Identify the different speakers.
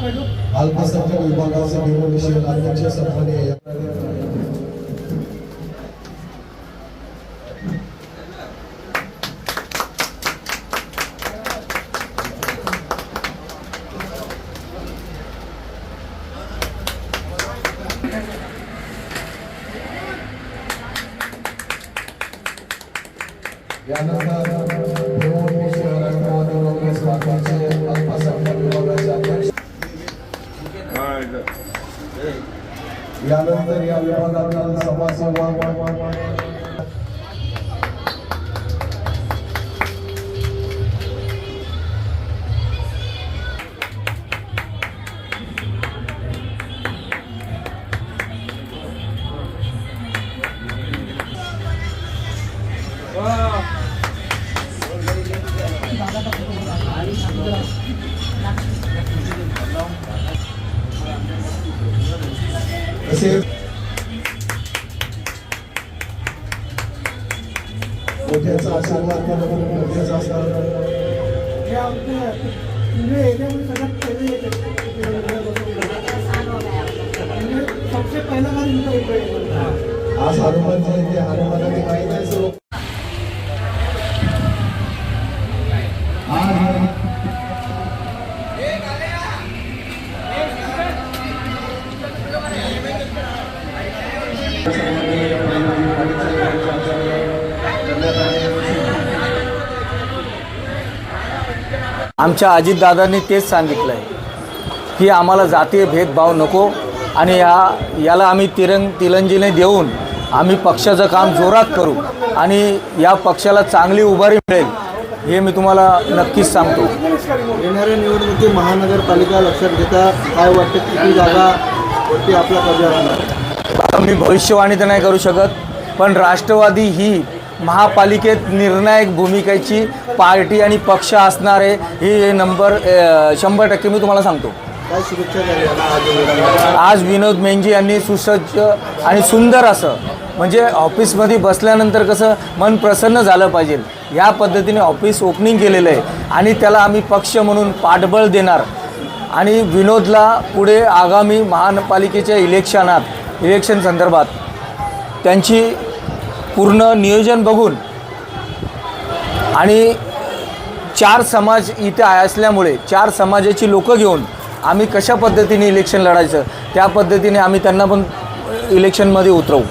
Speaker 1: अल्पसंख्याक विभागाचे निवडणुकीचे अध्यक्ष सन्माननीय यानंतर यानंतर या विभागातील समाजसेवा
Speaker 2: पहिला गाडी इनका येतोय
Speaker 1: आज हनुमान जयंती हनुमानाची माहिती आहे सर्व आज
Speaker 3: आमच्या अजितदादांनी तेच सांगितलं आहे की आम्हाला जातीय भेदभाव नको आणि या याला आम्ही तिरंग तिलंजीने देऊन आम्ही पक्षाचं काम जोरात करू आणि या पक्षाला चांगली उभारी मिळेल हे मी तुम्हाला नक्कीच सांगतो.
Speaker 4: येणाऱ्या निवडणुकी महानगरपालिका लक्षात घेता काय वाटतं किती जागा वरती आपला कब्जा राहणार?
Speaker 3: मी भविष्यवाणी तर नाही करू शकत पण राष्ट्रवादी ही महापालिकेत निर्णायक भूमिकेची पार्टी आणि पक्ष असणार ही नंबर शंभर टक्के मी तुम्हाला सांगतो? आज विनोद मेंजी यांनी सुसज्ज आणि सुंदर असं म्हणजे ऑफिसमध्ये बसल्यानंतर कसं मन प्रसन्न झालं पाहिजे. या पद्धतीने ऑफिस ओपनिंग केलेलं आहे आणि त्याला आम्ही पक्ष म्हणून पाठबळ देणार. आणि विनोदला पुढे आगामी महानपालिकेच्या इलेक्शनात इलेक्शन संदर्भात त्यांची पूर्ण नियोजन बघून आणि चार समाज इथे असल्यामुळे चार समाजाची लोकं घेऊन आम्ही कशा पद्धतीने इलेक्शन लढायचं त्या पद्धतीने आम्ही त्यांना पण इलेक्शनमध्ये उतरवू.